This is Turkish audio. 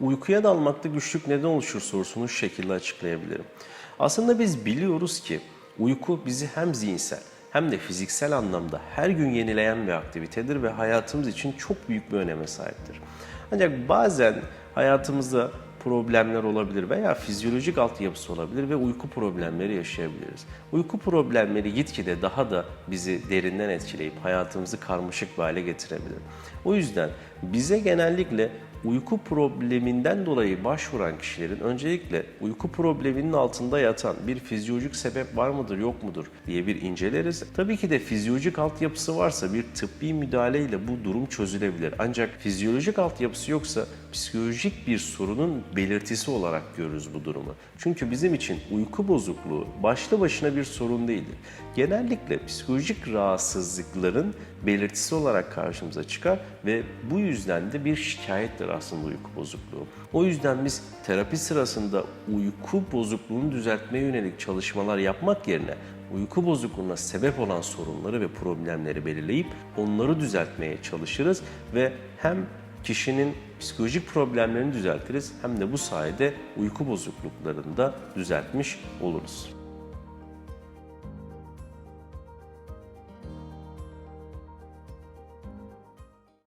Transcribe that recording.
uykuya dalmakta güçlük neden oluşur sorusunu şu şekilde açıklayabilirim. Aslında biz biliyoruz ki uyku bizi hem zihinsel hem de fiziksel anlamda her gün yenileyen bir aktivitedir ve hayatımız için çok büyük bir öneme sahiptir. Ancak bazen hayatımızda problemler olabilir veya fizyolojik altyapısı olabilir ve uyku problemleri yaşayabiliriz. Uyku problemleri gitgide daha da bizi derinden etkileyip hayatımızı karmaşık bir hale getirebilir. O yüzden bize genellikle uyku probleminden dolayı başvuran kişilerin öncelikle uyku probleminin altında yatan bir fizyolojik sebep var mıdır yok mudur diye bir inceleriz. Tabii ki de fizyolojik altyapısı varsa bir tıbbi müdahaleyle bu durum çözülebilir. Ancak fizyolojik altyapısı yoksa psikolojik bir sorunun belirtisi olarak görürüz bu durumu. Çünkü bizim için uyku bozukluğu başlı başına bir sorun değildir. Genellikle psikolojik rahatsızlıkların belirtisi olarak karşımıza çıkar ve bu yüzden de bir şikayettir aslında uyku bozukluğu. O yüzden biz terapi sırasında uyku bozukluğunu düzeltmeye yönelik çalışmalar yapmak yerine uyku bozukluğuna sebep olan sorunları ve problemleri belirleyip onları düzeltmeye çalışırız ve hem kişinin psikolojik problemlerini düzeltiriz hem de bu sayede uyku bozukluklarını da düzeltmiş oluruz.